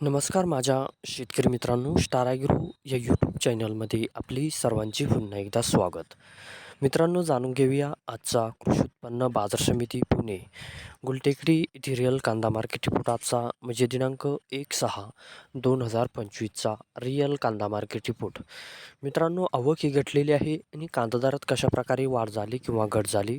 नमस्कार माझ्या शेतकरी मित्रांनो स्टारागिरू या यूट्यूब चॅनलमध्ये आपली सर्वांची पुन्हा एकदा स्वागत. मित्रांनो जाणून घेऊया आजचा कृषी उत्पन्न बाजार समिती पुणे. गुलटेकडी येथे रिअल कांदा मार्केट रिपोर्ट आजचा म्हणजे दिनांक एक सहा दोन हजार पंचवीसचा रिअल कांदा मार्केट रिपोर्ट मित्रांनो आवक ही घटलेली आहे आणि कांदा दरात कशाप्रकारे वाढ झाली किंवा घट झाली?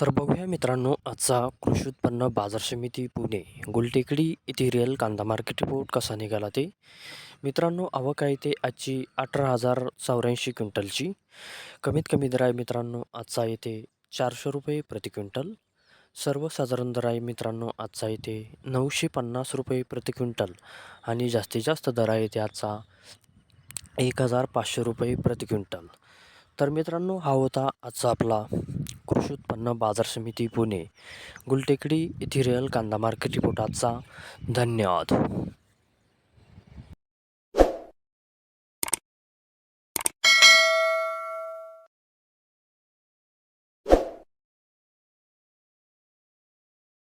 तर बघूया मित्रांनो आजचा कृषी उत्पन्न बाजार समिती पुणे. गुलटेकडी येथे रिअल कांदा मार्केट रिपोर्ट कसा निघाला ते? मित्रांनो आवक आहे ते आजची अठरा हजार चौऱ्याऐंशी क्विंटलची. कमीत कमी दर आहे मित्रांनो आजचा येते चारशे रुपये प्रति क्विंटल. सर्वसाधारण दर आहे मित्रांनो आजचा येते नऊशे पन्नास रुपये प्रति क्विंटल. आणि जास्तीत जास्त दर आहे ते आजचा एक हजार पाचशे रुपये प्रति क्विंटल. तर मित्रांनो हा होता आजचा आपला कृषी उत्पन्न बाजार समिती पुणे. गुलटेकडी येथे कांदा मार्केट रिपोर्ट आजचा धन्यवाद.